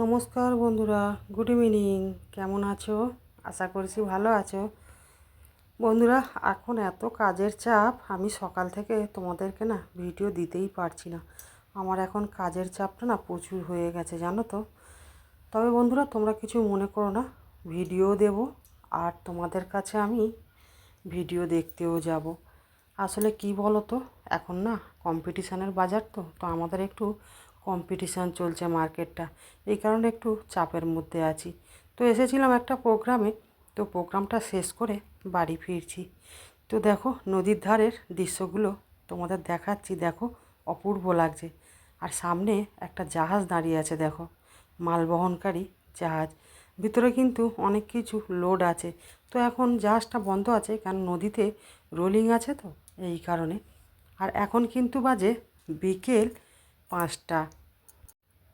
নমস্কার বন্ধুরা, good evening. কেমন আছো? আশা করছি ভালো আছো। বন্ধুরা, এখন এত কাজের চাপ, আমি সকাল থেকে তোমাদেরকে না ভিডিও দিতেই পারছি না। আমার এখন কাজের চাপটা না প্রচুর হয়ে গেছে, জানো তো। তবে বন্ধুরা, তোমরা কিছু মনে করো না, ভিডিও দেব, আর তোমাদের কাছে আমি ভিডিও দেখতেও যাব। আসলে কি বলো তো, এখন না কম্পিটিশানের বাজার তো তো আমাদের একটু কম্পিটিশান চলছে মার্কেটটা এই কারণে একটু চাপের মধ্যে আছি। তো এসেছিলাম একটা প্রোগ্রামে তো প্রোগ্রামটা শেষ করে বাড়ি ফিরছি। তো দেখো, নদীর ধারের দৃশ্যগুলো তোমাদের দেখাচ্ছি। দেখো, অপূর্ব লাগছে। আর সামনে একটা জাহাজ দাঁড়িয়ে আছে, দেখো। মালবহনকারী জাহাজ। ভিতরে কিন্তু অনেক কিছু লোড আছে। তো এখন জাহাজটা বন্ধ আছে, কারণ নদীতে রোলিং আছে তো, এই কারণে। আর এখন কিন্তু বাজে বিকেল পাঁচটা।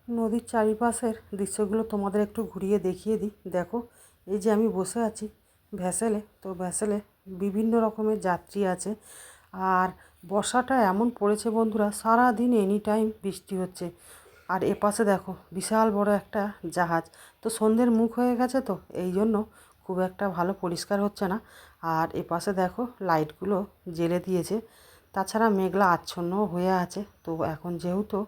নদীর চারিপাশের দৃশ্যগুলো তোমাদের একটু ঘুরিয়ে দেখিয়ে দিই। দেখো, এই যে আমি বসে আছি ভ্যাসেলে তো ভ্যাসেলে বিভিন্ন রকমের যাত্রী আছে। আর বর্ষাটা এমন পড়েছে বন্ধুরা সারা দিন এনি টাইম বৃষ্টি হচ্ছে। আর এপাশে দেখো, বিশাল বড় একটা জাহাজ। তো সন্ধ্যের মুখ হয়ে গেছে তো, এই জন্য খুব একটা ভালো পরিষ্কার হচ্ছে না। আর এপাশে দেখো লাইটগুলো জেলে দিয়েছে। তাছাড়া মেঘলা আচ্ছন্ন হয়ে আছে। তো এখন যেহেতু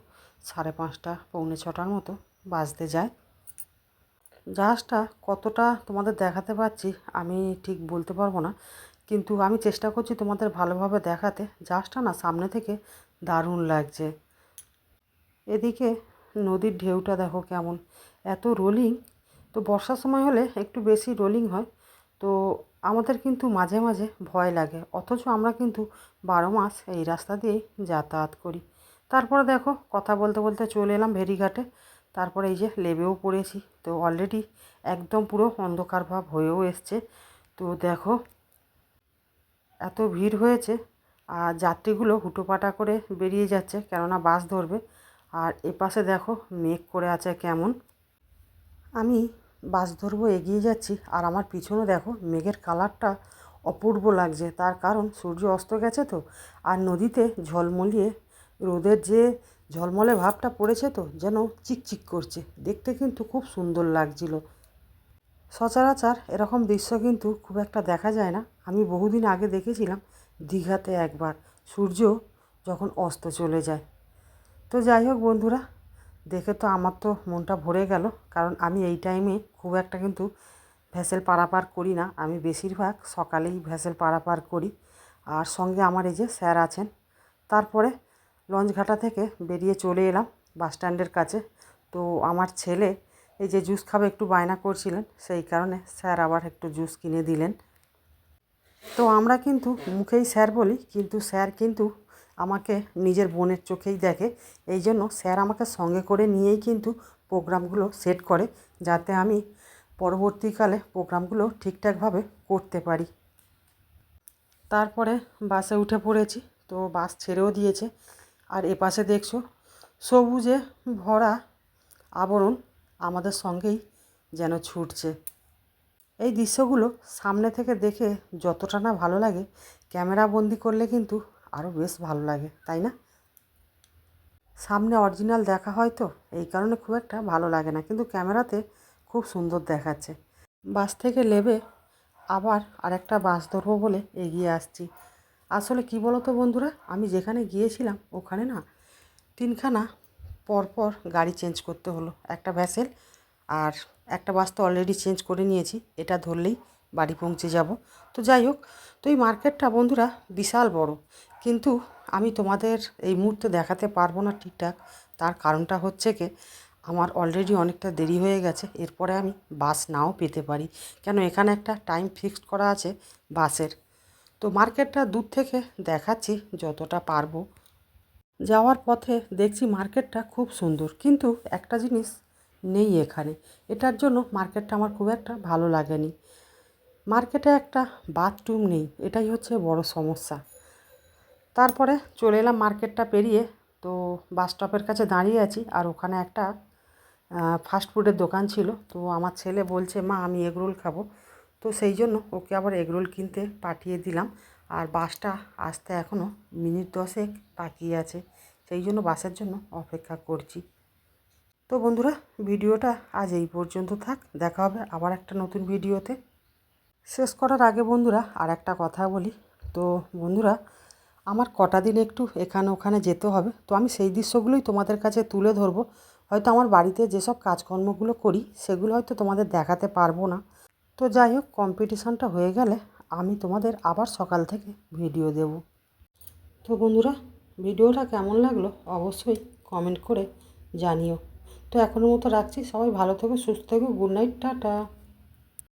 সাড়ে পাঁচটা, পৌনে ছটার মতো বাজতে যায়। জাহাজটা কতটা তোমাদের দেখাতে পারছি আমি ঠিক বলতে পারব না। কিন্তু আমি চেষ্টা করছি তোমাদের ভালোভাবে দেখাতে। জাহাজটা না সামনে থেকে দারুণ লাগছে। এদিকে নদীর ঢেউটা দেখো কেমন। এত রোলিং তো বর্ষার সময় হলে একটু বেশি রোলিং হয়। তো আমাদের কিন্তু মাঝে মাঝে ভয় লাগে। অথচ আমরা কিন্তু বারো মাস এই রাস্তা দিয়েই যাতায়াত করি। তারপরে দেখো, কথা বলতে বলতে চলে এলাম ভেরিঘাটে তারপরে এই যে লেবেও পড়েছি। তো অলরেডি একদম পুরো অন্ধকার ভাব হয়েও এসছে। তো দেখো, এত ভিড় হয়েছে আর যাত্রীগুলো হুটোপাটা করে বেরিয়ে যাচ্ছে, কেননা বাস ধরবে। আর এপাশে দেখো, মেঘ করে আছে কেমন। আমি বাস ধরবো, এগিয়ে যাচ্ছি। আর আমার পিছনে দেখো, মেঘের কালারটা অপূর্ব লাগছে। তার কারণ সূর্য অস্ত গেছে তো, আর নদীতে ঝলমলিয়ে, রোদের যে ঝলমলে ভাবটা পড়েছে তো, যেন চিকচিক করছে। দেখতে কিন্তু খুব সুন্দর লাগছিল। সচরাচর এরকম দৃশ্য কিন্তু খুব একটা দেখা যায় না। আমি বহুদিন আগে দেখেছিলাম, দীঘাতে একবার। সূর্য যখন অস্ত চলে যায়। তো যাই হোক বন্ধুরা দেখে তো আমার তো মনটা ভরে গেল। কারণ আমি এই টাইমে খুব একটা কিন্তু ভ্যাসেল পারাপার করি না। আমি বেশিরভাগ সকালেই ভ্যাসেল পারাপার করি। আর সঙ্গে আমার এই যে স্যার আছেন, তারপরে লঞ্চঘাটা থেকে বেরিয়ে চলে এলাম বাস স্ট্যান্ডের কাছে। তো আমার ছেলে এই যে জুস খাবে একটু বায়না করছিলেন, সেই কারণে স্যার আবার একটু জুস কিনে দিলেন। তো আমরা কিন্তু মুখেই স্যার বলি, কিন্তু স্যার কিন্তু আমাকে নিজের বোনের চোখেই দেখে। এই জন্য স্যার আমাকে সঙ্গে করে নিয়েই কিন্তু প্রোগ্রামগুলো সেট করে, যাতে আমি পরবর্তীকালে প্রোগ্রামগুলো ঠিকঠাকভাবে করতে পারি। তারপরে বাসে উঠে পড়েছি, তো বাস ছেড়েও দিয়েছে। আর এপাশে দেখছ, সবুজে ভরা আবরণ আমাদের সঙ্গেই যেন ছুটছে। এই দৃশ্যগুলো সামনে থেকে দেখে যতটা না ভালো লাগে, ক্যামেরা বন্দি করলে কিন্তু আরও বেশ ভালো লাগে, তাই না? সামনে অরিজিনাল দেখা হয় তো, এই কারণে খুব একটা ভালো লাগে না, কিন্তু ক্যামেরাতে খুব সুন্দর দেখাচ্ছে। বাস থেকে নেবে, আবার আরেকটা বাস ধরবো বলে এগিয়ে আসছি। আসলে কি বলো তো বন্ধুরা, আমি যেখানে গিয়েছিলাম ওখানে না তিনখানা পরপর গাড়ি চেঞ্জ করতে হলো, একটা ভ্যাসেল আর একটা বাস তো অলরেডি চেঞ্জ করে নিয়েছি, এটা ধরলেই বাড়ি পৌঁছে যাব। তো যাই হোক, তো এই মার্কেটটা বন্ধুরা বিশাল বড় কিন্তু আমি তোমাদের এই মুহূর্তে দেখাতে পারব না ঠিকঠাক। তার কারণটা হচ্ছে কি, আমার অলরেডি অনেকটা দেরি হয়ে গেছে। এরপরে আমি বাস নাও পেতে পারি। কেন, এখানে একটা টাইম ফিক্সড করা আছে বাসের। তো মার্কেটটা দূর থেকে দেখাচ্ছি যতটা পারব। যাওয়ার পথে দেখছি মার্কেটটা খুব সুন্দর। কিন্তু একটা জিনিস নেই এখানে। এটার জন্য মার্কেটটা আমার খুব একটা ভালো লাগেনি। মার্কেটে একটা বাথরুম নেই। এটাই হচ্ছে বড় সমস্যা। তারপরে চলে এলাম মার্কেটটা পেরিয়ে, তো বাস স্টপের কাছে দাঁড়িয়ে আছি। আর ওখানে একটা ফাস্ট ফুডের দোকান ছিল। তো আমার ছেলে বলছে, মা, আমি এগরোল খাব। তো সেই জন্য ওকে আবার এগরোল কিনতে পাঠিয়ে দিলাম। আর বাসটা আসতে এখনও মিনিট দশেক বাকি আছে। সেই জন্য বাসের জন্য অপেক্ষা করছি। তো বন্ধুরা, ভিডিওটা আজ এই পর্যন্ত থাক। দেখা হবে আবার একটা নতুন ভিডিওতে। শেষ করার আগে বন্ধুরা আর একটা কথা বলি। তো বন্ধুরা আমার কটা দিন একটু এখানে ওখানে যেতে হবে। তো আমি সেই দৃশ্যগুলোই তোমাদের কাছে তুলে ধরবো। হয়তো আমার বাড়িতে যেসব কাজকর্মগুলো করি, সেগুলো হয়তো তোমাদের দেখাতে পারব না। তো যাই হোক কম্পিটিশানটা হয়ে গেলে আমি তোমাদের আবার সকাল থেকে ভিডিও দেব। তো বন্ধুরা, ভিডিওটা কেমন লাগল অবশ্যই কমেন্ট করে জানিও। তো এখনের মতো রাখছি। সবাই ভালো থেকো, সুস্থ থেকো। Good night, tata.